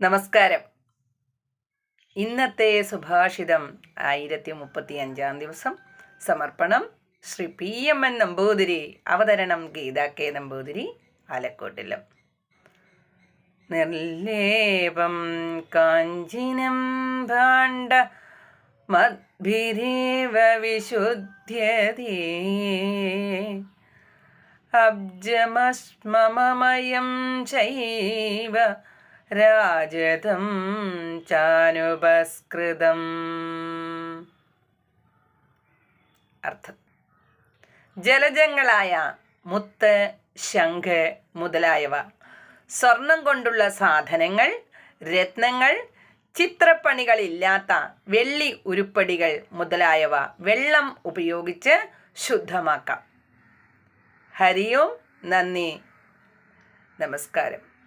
നമസ്കാരം. ഇന്നത്തെ സുഭാഷിതം ആയിരത്തി മുപ്പത്തി അഞ്ചാം ദിവസം. സമർപ്പണം Shri P M N Namboothiri അവതരണം ഗീതാ കെ നമ്പൂതിരി ആലക്കോട്ടിലും. നിർലേപം കാഞ്ചിനം ഭാണ്ഡ മദ്ഭിരേവ വിശുദ്ധ്യതി. അബ്ജമസ്മമയം ചൈവ രാജതം ചാനുപസ്കൃതം. അർത്ഥം. ജലജങ്ങളായ മുത്ത് ശംഖ് മുതലായവ. സ്വർണം കൊണ്ടുള്ള സാധനങ്ങൾ രത്നങ്ങൾ ചിത്രപ്പണികളില്ലാത്ത വെള്ളി ഉരുപ്പടികൾ മുതലായവ വെള്ളം ഉപയോഗിച്ച് ശുദ്ധമാക്കാം. ഹരിയോം നന്ദി. നമസ്കാരം.